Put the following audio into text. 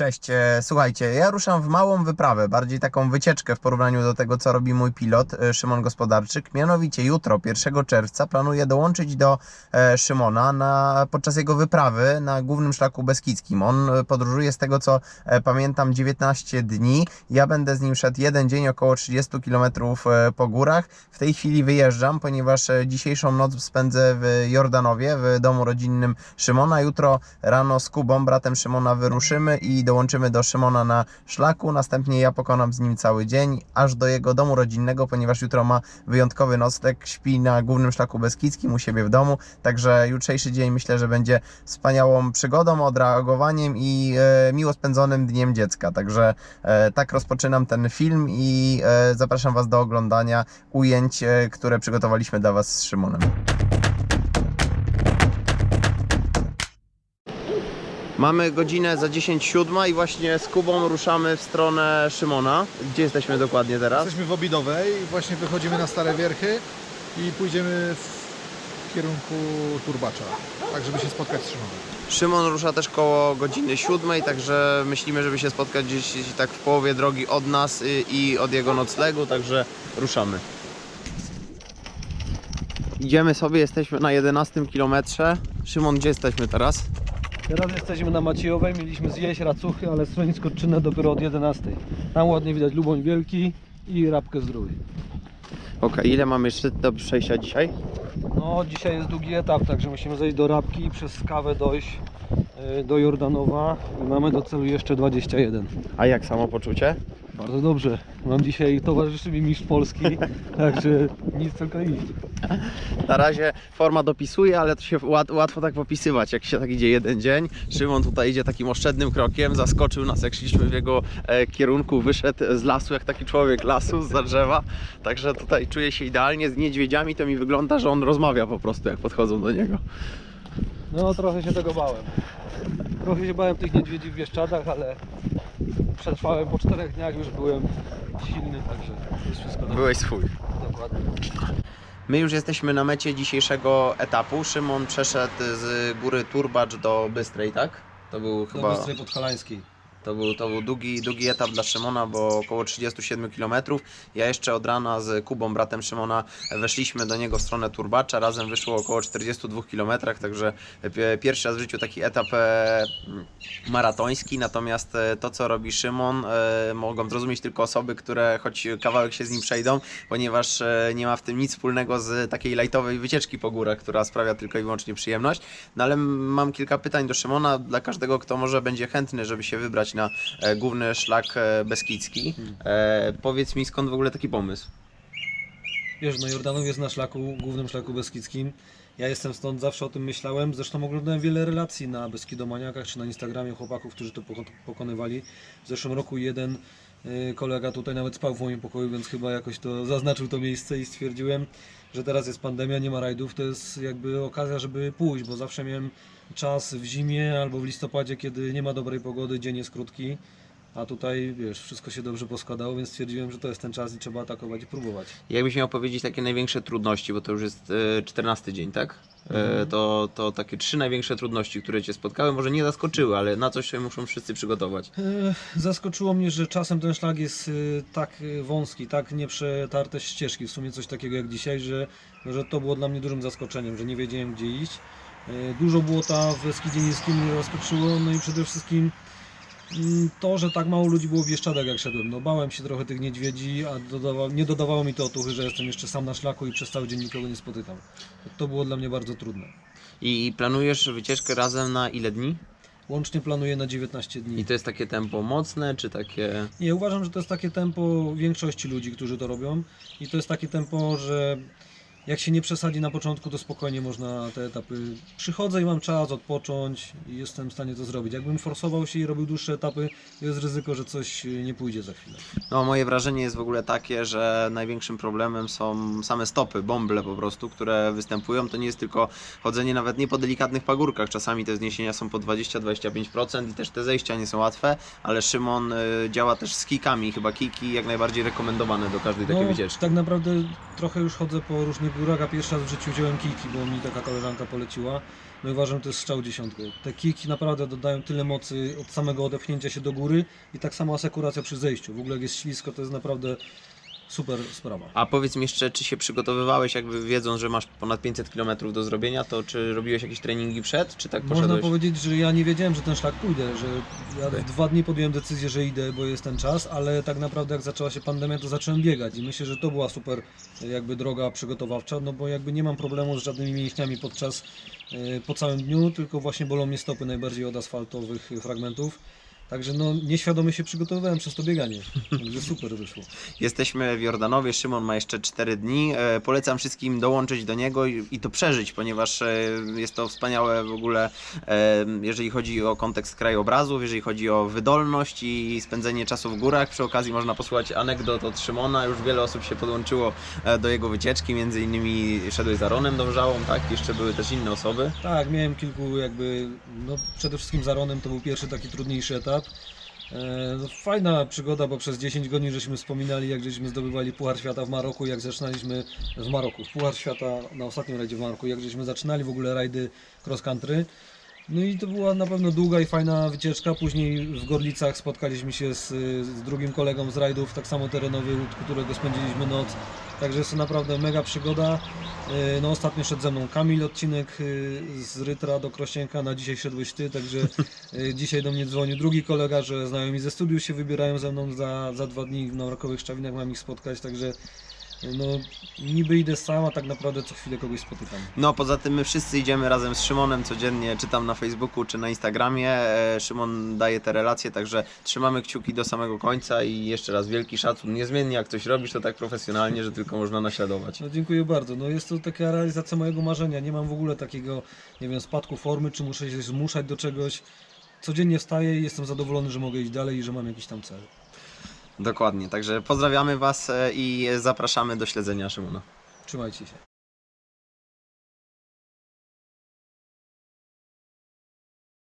Cześć, e, słuchajcie, ja ruszam w małą wyprawę, bardziej taką wycieczkę w porównaniu do tego, co robi mój pilot e, Szymon Gospodarczyk. Mianowicie jutro, 1 czerwca, planuję dołączyć do e, Szymona na, podczas jego wyprawy na głównym szlaku beskidzkim. On podróżuje z tego, co pamiętam, 19 dni. Ja będę z nim szedł jeden dzień, około 30 km po górach. W tej chwili wyjeżdżam, ponieważ dzisiejszą noc spędzę w Jordanowie, w domu rodzinnym Szymona. Jutro rano z Kubą, bratem Szymona, wyruszymy i dołączymy do Szymona na szlaku. Następnie ja pokonam z nim cały dzień, aż do jego domu rodzinnego, ponieważ jutro ma wyjątkowy nocleg. Śpi na głównym szlaku beskidzkim u siebie w domu. Także jutrzejszy dzień myślę, że będzie wspaniałą przygodą, odreagowaniem i e, miło spędzonym dniem dziecka. Także e, tak rozpoczynam ten film i e, zapraszam Was do oglądania ujęć, e, które przygotowaliśmy dla Was z Szymonem. Mamy godzinę za 10.07 i właśnie z Kubą ruszamy w stronę Szymona. Gdzie jesteśmy dokładnie teraz? Jesteśmy w Obidowej, właśnie wychodzimy na Stare Wierchy i pójdziemy w kierunku Turbacza, tak żeby się spotkać z Szymonem. Szymon rusza też koło godziny 7, także myślimy, żeby się spotkać gdzieś tak w połowie drogi od nas i od jego noclegu, także ruszamy. Idziemy sobie, jesteśmy na 11 kilometrze. Szymon, gdzie jesteśmy teraz? Teraz jesteśmy na Maciejowej, mieliśmy zjeść racuchy, ale schronisko czynne dopiero od 11. Tam ładnie widać Luboń Wielki i Rabkę Zdrój. Okej, ile mamy jeszcze do przejścia dzisiaj? No dzisiaj jest długi etap, także musimy zejść do Rabki i przez Skawę dojść do Jordanowa i mamy do celu jeszcze 21. A jak samopoczucie? Bardzo dobrze. Mam dzisiaj towarzyszy mi mistrz Polski, także nic tylko iść. Na razie forma dopisuje, ale to się łat, łatwo tak popisywać, jak się tak idzie jeden dzień. Szymon tutaj idzie takim oszczędnym krokiem, zaskoczył nas, jak szliśmy w jego e, kierunku, wyszedł z lasu, jak taki człowiek lasu, za drzewa. Także tutaj czuję się idealnie. Z niedźwiedziami to mi wygląda, że on rozmawia po prostu, jak podchodzą do niego. No trochę się tego bałem. Trochę się bałem tych niedźwiedzi w Bieszczadach, ale przetrwałem po czterech dniach, już byłem silny, także jest wszystko dobrze. Byłeś swój. Dokładnie. My już jesteśmy na mecie dzisiejszego etapu. Szymon przeszedł z góry Turbacz do Bystrej, tak? To był chyba... Do Bystrej Podhalańskiej. To był, to był długi, długi etap dla Szymona, bo około 37 km. Ja jeszcze od rana z Kubą, bratem Szymona, weszliśmy do niego w stronę Turbacza. Razem wyszło około 42 km, także pi- pierwszy raz w życiu taki etap e, maratoński. Natomiast e, to, co robi Szymon, e, mogą zrozumieć tylko osoby, które choć kawałek się z nim przejdą, ponieważ nie ma w tym nic wspólnego z takiej lightowej wycieczki po górach, która sprawia tylko i wyłącznie przyjemność. No ale mam kilka pytań do Szymona, dla każdego, kto może będzie chętny, żeby się wybrać na e, główny szlak e, beskidzki. E, powiedz mi, skąd w ogóle taki pomysł? Wiesz, no Jordanów jest na szlaku, głównym szlaku beskidzkim. Ja jestem stąd, zawsze o tym myślałem. Zresztą oglądałem wiele relacji na Beskidomaniakach czy na Instagramie chłopaków, którzy to poko- pokonywali. W zeszłym roku jeden y, kolega tutaj nawet spał w moim pokoju, więc chyba jakoś to zaznaczył to miejsce i stwierdziłem, że teraz jest pandemia, nie ma rajdów, to jest jakby okazja, żeby pójść, bo zawsze miałem czas w zimie albo w listopadzie, kiedy nie ma dobrej pogody, dzień jest krótki. A tutaj, wiesz, wszystko się dobrze poskładało, więc stwierdziłem, że to jest ten czas i trzeba atakować i próbować. Jakbyś miał powiedzieć takie największe trudności, bo to już jest e, 14 dzień, tak? E, to, to takie trzy największe trudności, które Cię spotkały, może nie zaskoczyły, ale na coś się muszą wszyscy przygotować. E, Zaskoczyło mnie, że czasem ten szlak jest y, tak y, wąski, tak nieprzetarte ścieżki, w sumie coś takiego jak dzisiaj, że, że to było dla mnie dużym zaskoczeniem, że nie wiedziałem gdzie iść. E, Dużo błota w Beskidzie Niskim mnie zaskoczyło, no i przede wszystkim to, że tak mało ludzi było w Bieszczadach jak szedłem. No bałem się trochę tych niedźwiedzi, a dodawa, nie dodawało mi to otuchy, że jestem jeszcze sam na szlaku i przez cały dzień nikogo nie spotykam. To było dla mnie bardzo trudne. I planujesz wycieczkę razem na ile dni? Łącznie planuję na 19 dni. I to jest takie tempo mocne, czy takie... Nie, uważam, że to jest takie tempo większości ludzi, którzy to robią. I to jest takie tempo, że jak się nie przesadzi na początku, to spokojnie można te etapy. Przychodzę i mam czas odpocząć i jestem w stanie to zrobić. Jakbym forsował się i robił dłuższe etapy, jest ryzyko, że coś nie pójdzie za chwilę. No, moje wrażenie jest w ogóle takie, że największym problemem są same stopy, bąble po prostu, które występują. To nie jest tylko chodzenie nawet nie po delikatnych pagórkach. Czasami te zniesienia są po 20-25% i też te zejścia nie są łatwe, ale Szymon y, działa też z kikami. Chyba kiki jak najbardziej rekomendowane do każdej takiej wycieczki. tak naprawdę trochę już chodzę po różnych w górach, a pierwszy raz w życiu wziąłem kijki, bo mi taka koleżanka poleciła. No i uważam, że to jest strzał dziesiątkę. Te kijki naprawdę dodają tyle mocy od samego odepchnięcia się do góry i tak samo asekuracja przy zejściu. W ogóle jak jest ślisko, to jest naprawdę super sprawa. A powiedz mi jeszcze, czy się przygotowywałeś, jakby wiedząc, że masz ponad 500 km do zrobienia, to czy robiłeś jakieś treningi przed, czy tak Można poszedłeś? powiedzieć, że ja nie wiedziałem, że ten szlak pójdę, że ja w dwa dni podjąłem decyzję, że idę, bo jest ten czas, ale tak naprawdę jak zaczęła się pandemia, to zacząłem biegać i myślę, że to była super jakby droga przygotowawcza, no bo jakby nie mam problemu z żadnymi mięśniami podczas, e, po całym dniu, tylko właśnie bolą mnie stopy najbardziej od asfaltowych fragmentów. Także no nieświadomie się przygotowywałem przez to bieganie, także super wyszło. Jesteśmy w Jordanowie, Szymon ma jeszcze 4 dni. E, polecam wszystkim dołączyć do niego i, i to przeżyć, ponieważ e, jest to wspaniałe w ogóle, e, jeżeli chodzi o kontekst krajobrazów, jeżeli chodzi o wydolność i spędzenie czasu w górach. Przy okazji można posłuchać anegdot od Szymona. Już wiele osób się podłączyło e, do jego wycieczki, między innymi szedłeś za Ronem Dążałą, tak? Jeszcze były też inne osoby. Tak, miałem kilku jakby, no przede wszystkim z Aronem to był pierwszy taki trudniejszy etap. E, no, fajna przygoda, bo przez 10 godzin żeśmy wspominali, jak żeśmy zdobywali Puchar Świata w Maroku, jak zaczynaliśmy w Maroku, Puchar Świata na ostatnim rajdzie w Maroku, jak żeśmy zaczynali w ogóle rajdy cross country. No i to była na pewno długa i fajna wycieczka. Później w Gorlicach spotkaliśmy się z, z drugim kolegą z rajdów, tak samo terenowy, u którego spędziliśmy noc. Także jest to naprawdę mega przygoda. E, No ostatnio szedł ze mną Kamil odcinek e, z Rytra do Krościenka, na dzisiaj szedłeś Ty, także e, dzisiaj do mnie dzwonił drugi kolega, że znajomi ze studiów się wybierają ze mną za, za dwa dni na Rokowych Szczawinach, mam ich spotkać, także no niby idę sam, a tak naprawdę co chwilę kogoś spotykam. No poza tym my wszyscy idziemy razem z Szymonem codziennie, czy tam na Facebooku, czy na Instagramie. E, Szymon daje te relacje, także trzymamy kciuki do samego końca i jeszcze raz wielki szacun. Niezmiennie jak coś robisz, to tak profesjonalnie, że tylko można naśladować. No dziękuję bardzo. No jest to taka realizacja mojego marzenia. Nie mam w ogóle takiego, nie wiem, spadku formy, czy muszę się zmuszać do czegoś. Codziennie wstaję i jestem zadowolony, że mogę iść dalej i że mam jakiś tam cel. Dokładnie, także pozdrawiamy Was e, i zapraszamy do śledzenia Szymona. Trzymajcie się.